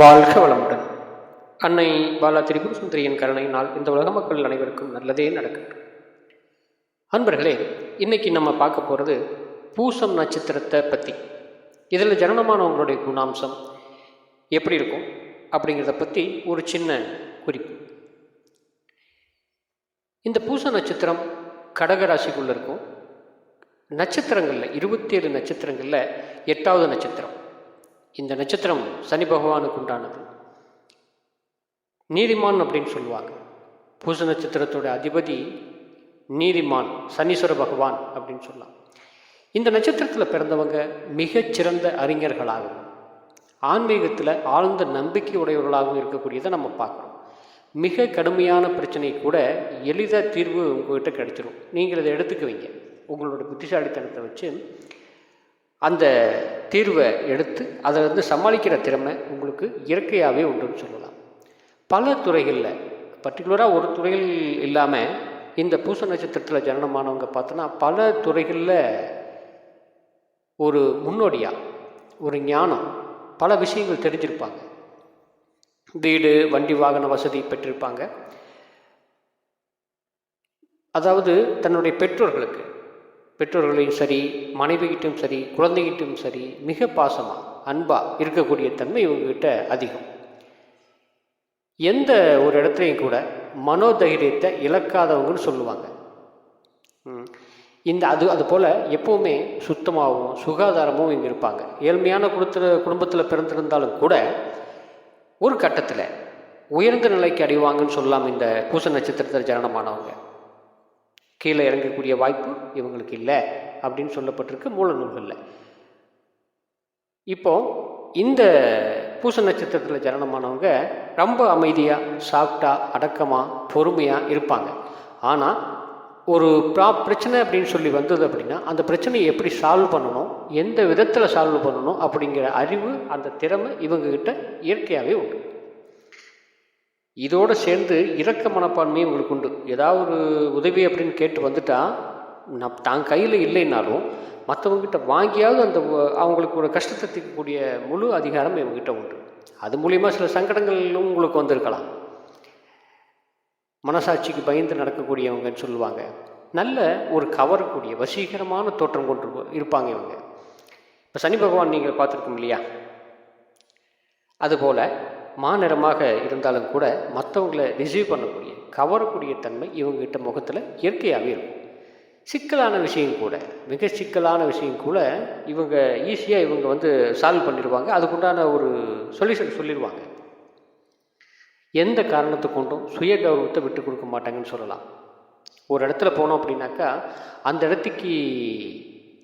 வாழ்க வளமுடன். அன்னை பாலா திரிபுர சுந்தரியின் கருணையினால் இந்த உலக மக்கள் அனைவருக்கும் நல்லதே நடக்கட்டும். அன்பர்களே இன்னைக்கு நம்ம பார்க்க போகிறது பூசம் நட்சத்திரத்தை பற்றி இதில் ஜனனமானவங்களுடைய குணாம்சம் எப்படி இருக்கும் அப்படிங்கிறத பற்றி ஒரு சின்ன குறிப்பு. இந்த பூச நட்சத்திரம் கடகராசிக்குள்ளே இருக்கும். நட்சத்திரங்களில் இருபத்தேழு நட்சத்திரங்களில் எட்டாவது நட்சத்திரம். இந்த நட்சத்திரம் சனி பகவானுக்கு உண்டானது. நீதிமான் அப்படின்னு சொல்லுவாங்க. பூச நட்சத்திரத்தோட அதிபதி நீதிமான் சனீஸ்வர பகவான் அப்படின்னு சொல்லலாம். இந்த நட்சத்திரத்தில் பிறந்தவங்க மிகச்சிறந்த அறிஞர்களாகவும் ஆன்மீகத்தில் ஆழ்ந்த நம்பிக்கை உடையவர்களாகவும் இருக்கக்கூடியதை நம்ம பார்க்குறோம். மிக கடுமையான பிரச்சனை கூட எளிதாக தீர்வு உங்கள்கிட்ட கிடைச்சிரும். நீங்கள் இதை எடுத்துக்குவீங்க. உங்களோட புத்திசாலித்தனத்தை வச்சு அந்த தீர்வை எடுத்து அதை வந்து சமாளிக்கிற திறமை உங்களுக்கு இயற்கையாகவே உண்டுன்னு சொல்லலாம். பல துறைகளில் பர்டிகுலராக ஒரு துறையில் இல்லாமல் இந்த பூச நட்சத்திரத்தில் ஜனனமானவங்க பார்த்தோன்னா பல துறைகளில் ஒரு முன்னோடியாக ஒரு ஞானம் பல விஷயங்கள் தெரிஞ்சிருப்பாங்க. வீடு வண்டி வாகன வசதி பெற்றிருப்பாங்க. அதாவது தன்னுடைய பெற்றோர்களுக்கு பெற்றோர்களையும் சரி மனைவிகிட்டும் சரி குழந்தைகிட்டும் சரி மிக பாசமாக அன்பாக இருக்கக்கூடிய தன்மை இவங்ககிட்ட அதிகம். எந்த ஒரு இடத்துலையும் கூட மனோதைரியத்தை இழக்காதவங்கன்னு சொல்லுவாங்க. இந்த அது அது போல் எப்போவுமே சுத்தமாகவும் சுகாதாரமும் இங்கே இருப்பாங்க. ஏழ்மையான குடுத்த குடும்பத்தில் பிறந்திருந்தாலும் கூட ஒரு கட்டத்தில் உயர்ந்த நிலைக்கு அடைவாங்கன்னு சொல்லலாம் இந்த பூச நட்சத்திரத்தில் ஜனனமானவங்க கீழே இறங்கக்கூடிய வாய்ப்பு இவங்களுக்கு இல்லை அப்படின்னு சொல்லப்பட்டிருக்கு மூல நூல்களில். இப்போ இந்த பூச நட்சத்திரத்தில் ஜனனமானவங்க ரொம்ப அமைதியாக சாஃப்டாக அடக்கமாக பொறுமையாக இருப்பாங்க. ஆனால் ஒரு ப்ரா பிரச்சனை அப்படின்னு சொல்லி வந்தது அப்படின்னா அந்த பிரச்சனையை எப்படி சால்வ் பண்ணணும் எந்த விதத்தில் சால்வ் பண்ணணும் அப்படிங்கிற அறிவு அந்த திறமை இவங்ககிட்ட இயற்கையாகவே உண்டு. இதோடு சேர்ந்து இரக்க மனப்பான்மையும் உங்களுக்கு உண்டு. ஏதாவது ஒரு உதவி அப்படின்னு கேட்டு வந்துட்டா நான் தான் கையில் இல்லைன்னாலும் மற்றவங்ககிட்ட வாங்கியாவது அந்த அவங்களுக்கு ஒரு கஷ்டத்தை தீர்க்கக்கூடிய முழு அதிகாரம் இவங்ககிட்ட உண்டு. அது மூலிமா சில சங்கடங்களும் உங்களுக்கு வந்திருக்கலாம். மனசாட்சிக்கு பயந்து நடக்கக்கூடியவங்கன்னு சொல்லுவாங்க. நல்ல ஒரு கவரக்கூடிய வசீகரமான தோற்றம் கொண்டு இருப்பாங்க இவங்க. இப்போ சனி பகவான் நீங்கள் பார்த்துருக்கோம் இல்லையா? அதுபோல் மாநிறமாக இருந்தாலும் கூட மற்றவங்களை ரிசீவ் பண்ணக்கூடிய கவரக்கூடிய தன்மை இவங்ககிட்ட முகத்தில் இயற்கையாகவே இருக்கும். சிக்கலான விஷயம் கூட மிக சிக்கலான விஷயம் கூட இவங்க ஈஸியாக இவங்க வந்து சால்வ் பண்ணிடுவாங்க. அதுக்குண்டான ஒரு சொல்யூஷன் சொல்லிடுவாங்க. எந்த காரணத்தை கொண்டும் சுய கௌரவத்தை விட்டு கொடுக்க மாட்டாங்கன்னு சொல்லலாம். ஒரு இடத்துல போனோம் அப்படின்னாக்கா அந்த இடத்துக்கு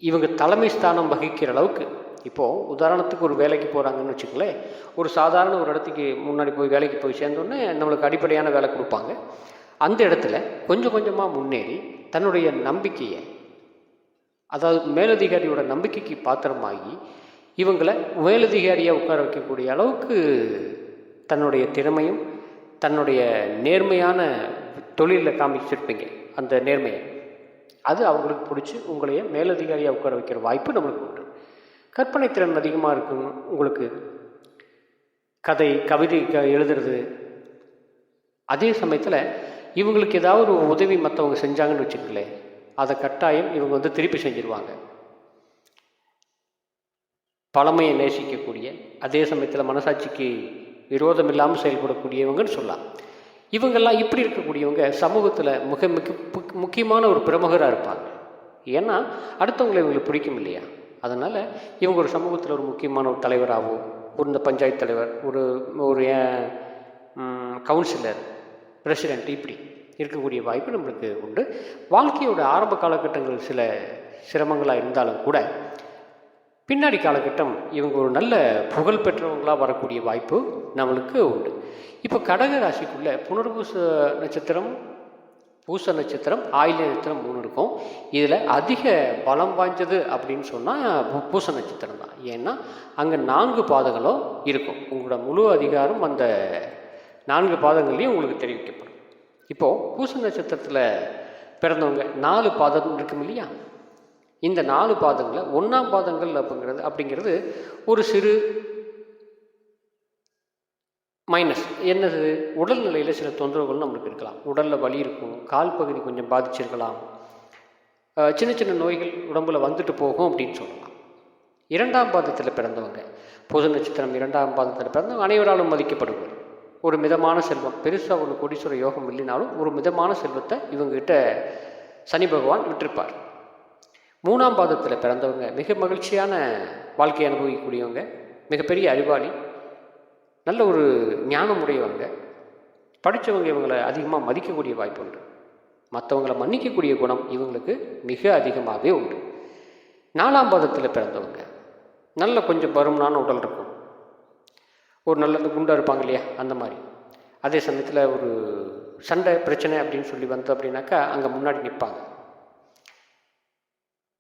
இவங்க தலைமை ஸ்தானம் வகிக்கிற அளவுக்கு இப்போது உதாரணத்துக்கு ஒரு வேலைக்கு போகிறாங்கன்னு வச்சுக்கங்களேன். ஒரு சாதாரண ஒரு இடத்துக்கு முன்னாடி போய் வேலைக்கு போய் சேர்ந்தோடனே நம்மளுக்கு அடிப்படையான வேலை கொடுப்பாங்க. அந்த இடத்துல கொஞ்சம் கொஞ்சமாக முன்னேறி தன்னுடைய நம்பிக்கையை அதாவது மேலதிகாரியோட நம்பிக்கைக்கு பாத்திரமாகி இவங்களை மேலதிகாரியாக உட்கார வைக்கக்கூடிய அளவுக்கு தன்னுடைய திறமையும் தன்னுடைய நேர்மையான தொழிலில் காமிச்சிருப்பீங்க அந்த நேர்மையை. அது அவங்களுக்கு பிடிச்சி உங்களைய மேலதிகாரியாக உட்கார வைக்கிற வாய்ப்பு நம்மளுக்கு உண்டு. கற்பனை திறன் அதிகமாக இருக்கும் உங்களுக்கு. கதை கவிதை க எழுதுறது. அதே சமயத்தில் இவங்களுக்கு ஏதாவது ஒரு உதவி மற்றவங்க செஞ்சாங்கன்னு வச்சுக்கங்களேன். அதை கட்டாயம் இவங்க வந்து திருப்பி செஞ்சிருவாங்க. பழமையை நேசிக்கக்கூடிய அதே சமயத்தில் மனசாட்சிக்கு விரோதம் இல்லாமல் செயல்படக்கூடியவங்கன்னு சொல்லலாம். இவங்கெல்லாம் இப்படி இருக்கக்கூடியவங்க சமூகத்தில் மிக மிக முக்கியமான ஒரு பிரமுகராக இருப்பாங்க. ஏன்னா அடுத்தவங்களை இவங்களுக்கு பிடிக்கும் இல்லையா அதனால் இவங்க ஒரு சமூகத்தில் ஒரு முக்கியமான ஒரு தலைவராகவோ ஒரு இந்த பஞ்சாயத்து தலைவர் ஒரு ஒரு கவுன்சிலர் பிரசிடெண்ட் இப்படி இருக்கக்கூடிய வாய்ப்பு நம்மளுக்கு உண்டு. வாழ்க்கையோட ஆரம்ப காலகட்டங்கள் சில சிரமங்களாக இருந்தாலும் கூட பின்னாடி காலகட்டம் இவங்க ஒரு நல்ல புகழ் பெற்றவங்களாக வரக்கூடிய வாய்ப்பு நம்மளுக்கு உண்டு. இப்போ கடக ராசிக்குள்ளே புனர்பூச நட்சத்திரம் பூச நட்சத்திரம் ஆயில நட்சத்திரம் மூணு இருக்கும். இதில் அதிக பலம் வாய்ந்தது அப்படின்னு சொன்னால் பூச நட்சத்திரம் தான். ஏன்னா அங்கே நான்கு பாதங்களும் இருக்கும். உங்களோட முழு அதிகாரம் அந்த நான்கு பாதங்கள்லையும் உங்களுக்கு தெரிவிக்கப்படும். இப்போது பூச நட்சத்திரத்தில் பிறந்தவங்க நாலு பாதம் இருக்கும் இல்லையா? இந்த நாலு பாதங்களை ஒன்றாம் பாதங்கள் அப்படிங்கிறது அப்படிங்கிறது ஒரு சிறு மைனஸ் என்னது? உடல்நிலையில் சில தொந்தரவுகள் நம்மளுக்கு இருக்கலாம். உடலில் வலி இருக்கும் கால் பகுதி கொஞ்சம் பாதிச்சிருக்கலாம். சின்ன சின்ன நோய்கள் உடம்புல வந்துட்டு போகும் அப்படின்னு சொல்லலாம். இரண்டாம் பாதத்தில் பிறந்தவங்க. பொது நட்சத்திரம் இரண்டாம் பாதத்தில் பிறந்தவங்க அனைவராலும் மதிக்கப்படுவார். ஒரு மிதமான செல்வம். பெருசாக ஒரு கோடீஸ்வர யோகம் இல்லைனாலும் ஒரு மிதமான செல்வத்தை இவங்ககிட்ட சனி பகவான் விட்டிருப்பார். மூணாம் பாதத்தில் பிறந்தவங்க மிக மகிழ்ச்சியான வாழ்க்கையை அனுபவிக்கக்கூடியவங்க மிகப்பெரிய அறிவாளி நல்ல ஒரு ஞானம் உடையவங்க. படித்தவங்க இவங்களை அதிகமாக மதிக்கக்கூடிய வாய்ப்பு உண்டு. மற்றவங்களை மன்னிக்கக்கூடிய குணம் இவங்களுக்கு மிக அதிகமாகவே உண்டு. நாலாம் பாதத்தில் பிறந்தவங்க. நல்ல கொஞ்சம் பருமனான உடல் இருக்கும். ஒரு நல்ல குண்டாக இருப்பாங்க இல்லையா? அந்த மாதிரி. அதே சமயத்தில் ஒரு சண்டை பிரச்சனை அப்படின்னு சொல்லி வந்தது அப்படின்னாக்கா அங்கே முன்னாடி நிற்பாங்க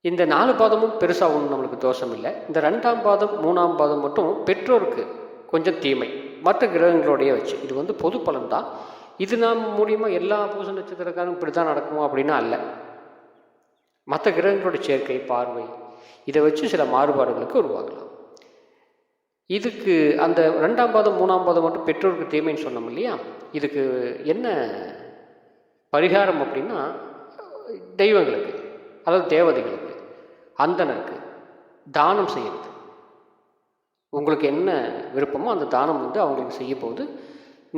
இந்த நாலு பாதமும் பெருசாக ஒன்றும் நம்மளுக்கு தோஷம் இல்லை. இந்த ரெண்டாம் பாதம் மூணாம் பாதம் மட்டும் பெற்றோருக்கு கொஞ்சம் தீமை. மற்ற கிரகங்களோடைய வச்சு. இது வந்து பொது பலன் தான் இது நாம் மூலியமாக எல்லா பூச நட்சத்திரக்காரும் இப்படி தான் நடக்குமோ அப்படின்னா அல்ல. மற்ற கிரகங்களோட சேர்க்கை பார்வை இதை வச்சு சில மாறுபாடுகளுக்கு உருவாகலாம் இதுக்கு அந்த ரெண்டாம் பாதம் மூணாம் பாதம் மட்டும் பெற்றோருக்கு தீமைன்னு சொன்னோம் இல்லையா? இதுக்கு என்ன பரிகாரம் அப்படின்னா தெய்வங்களுக்கு அதாவது தேவதைகளுக்கு அந்தனருக்கு தானம் செய்கிறது உங்களுக்கு என்ன விருப்பமோ அந்த தானம் வந்து அவங்களுக்கு செய்யும் போது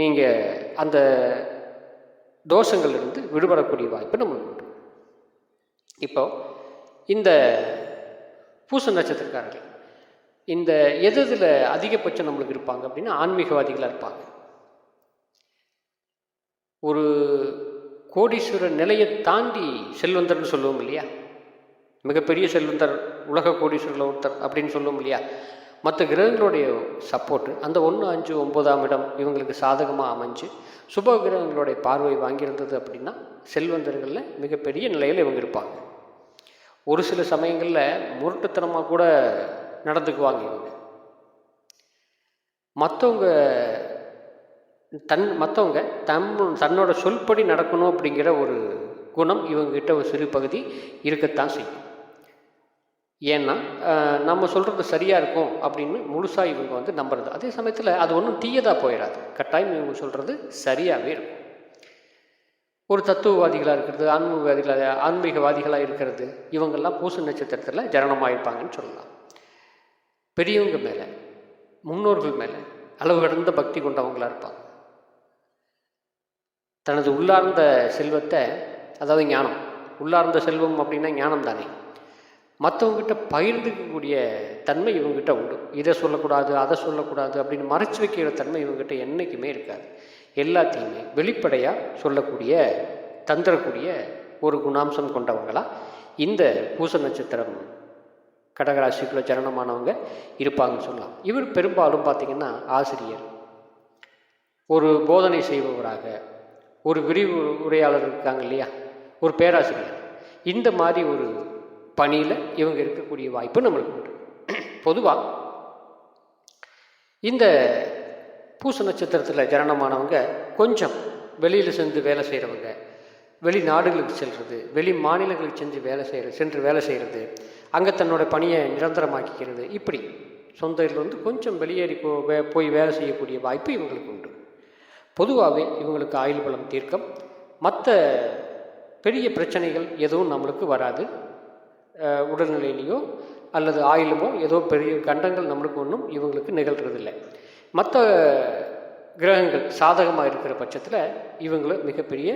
நீங்கள் அந்த தோஷங்கள்லேருந்து விடுபடக்கூடிய வாய்ப்பு நம்மளுக்கு உண்டு. இப்போ இந்த பூச நட்சத்திரக்காரர்கள் இந்த எது இதில் அதிகபட்சம் நம்மளுக்கு இருப்பாங்க அப்படின்னா ஆன்மீகவாதிகளாக இருப்பாங்க. ஒரு கோடீஸ்வரர் நிலையை தாண்டி செல்வந்தர்னு சொல்லுவோம் இல்லையா? மிகப்பெரிய செல்வந்தர் உலக கோடீஸ்வரில் ஒருத்தர் அப்படின்னு சொல்லுவோம் இல்லையா? மற்ற கிரகங்களுடைய சப்போர்ட்டு அந்த ஒன்று அஞ்சு ஒன்பதாம் இடம் இவங்களுக்கு சாதகமாக அமைஞ்சு சுப கிரகங்களுடைய பார்வை வாங்கியிருந்தது அப்படின்னா செல்வந்தர்களில் மிகப்பெரிய நிலையில் இவங்க இருப்பாங்க. ஒரு சில சமயங்களில் முரட்டுத்தனமாக கூட நடந்துக்குவாங்க இவங்க. மற்றவங்க தன் மற்றவங்க தம் தன்னோட சொல்படி நடக்கணும் அப்படிங்கிற ஒரு குணம் இவங்ககிட்ட ஒரு சிறு பகுதி இருக்கத்தான் செய்யும். ஏன்னா நம்ம சொல்கிறது சரியாக இருக்கும் அப்படின்னு முழுசாக இவங்க வந்து நம்புறது. அதே சமயத்தில் அது ஒன்றும் தீயதாக போயிடாது கட்டாயம் இவங்க சொல்கிறது சரியாகவே இருக்கும். ஒரு தத்துவவாதிகளாக இருக்கிறது ஆன்மீகவாதிகளாக ஆன்மீகவாதிகளாக இருக்கிறது இவங்கெல்லாம் பூச நட்சத்திரத்தில் ஜனனமாயிருப்பாங்கன்னு சொல்லலாம். பெரியவங்க மேலே முன்னோர்கள் மேலே அளவு கடந்த பக்தி கொண்டவங்களாக இருப்பாங்க. தனது உள்ளார்ந்த செல்வத்தை அதாவது ஞானம் உள்ளார்ந்த செல்வம் அப்படின்னா ஞானம் தானே மற்றவங்ககிட்ட பகிர்ந்துக்கக்கூடிய தன்மை இவங்ககிட்ட உண்டு. இதை சொல்லக்கூடாது அதை சொல்லக்கூடாது அப்படின்னு மறைச்சு வைக்கிற தன்மை இவங்ககிட்ட என்றைக்குமே இருக்காது. எல்லாத்தையுமே வெளிப்படையாக சொல்லக்கூடிய தந்திரக்கூடிய ஒரு குணாம்சம் கொண்டவங்களாக இந்த பூச நட்சத்திரம் கடகராசிக்குள்ள ஜனனமானவங்க இருப்பாங்கன்னு சொல்லலாம். இவர் பெரும்பாலும் பார்த்திங்கன்னா ஆசிரியர். ஒரு போதனை செய்பவராக ஒரு விரிவு உரையாளர் இருக்காங்க இல்லையா? ஒரு பேராசிரியர். இந்த மாதிரி ஒரு பணியில் இவங்க இருக்கக்கூடிய வாய்ப்பு நம்மளுக்கு உண்டு. பொதுவாக இந்த பூச நட்சத்திரத்தில் ஜனனமானவங்க கொஞ்சம் வெளியில் சென்று வேலை செய்கிறவங்க வெளிநாடுகளுக்கு செல்வது வெளி மாநிலங்களுக்கு சென்று வேலை செய்கிற சென்று வேலை செய்கிறது அங்கே தன்னோட பணியை நிரந்தரமாக்கிக்கிறது இப்படி சொந்த ஊர்ல வந்து கொஞ்சம் வெளியேறி போ வே- போய் வேலை செய்யக்கூடிய வாய்ப்பு இவங்களுக்கு உண்டு. பொதுவாகவே இவங்களுக்கு ஆயுள் பலம் தீர்க்கம். மற்ற பெரிய பிரச்சனைகள் எதுவும் நம்மளுக்கு வராது. உடல்நிலையிலையோ அல்லது ஆயிலுமோ ஏதோ பெரிய கண்டங்கள் நம்மளுக்கு ஒன்றும் இவங்களுக்கு நிகழ்கிறதில்லை மற்ற கிரகங்கள் சாதகமாக இருக்கிற பட்சத்தில் இவங்களை மிகப்பெரிய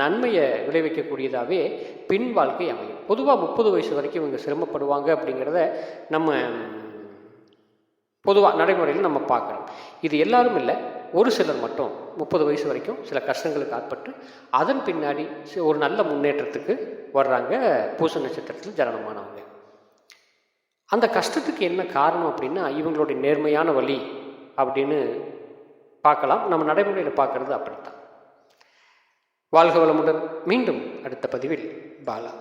நன்மையை விளைவிக்கக்கூடியதாகவே பின் வாழ்க்கை அமையும். பொதுவாக முப்பது வயசு வரைக்கும் இவங்க சிரமப்படுவாங்க அப்படிங்கிறத நம்ம பொதுவாக நடைமுறையில் நம்ம பார்க்குறோம். இது எல்லாரும் இல்லை ஒரு சிலர் மட்டும். முப்பது வயசு வரைக்கும் சில கஷ்டங்களுக்கு ஆட்பட்டு அதன் பின்னாடி ஒரு நல்ல முன்னேற்றத்துக்கு வர்றாங்க பூச நட்சத்திரத்தில் ஜனனமானவங்க. அந்த கஷ்டத்துக்கு என்ன காரணம் அப்படின்னா இவங்களுடைய நேர்மையான வழி அப்படின்னு பார்க்கலாம். நம்ம நடைமுறையில் பார்க்குறது அப்படித்தான். வாழ்க வளமுடன். மீண்டும் அடுத்த பதிவில் பாலா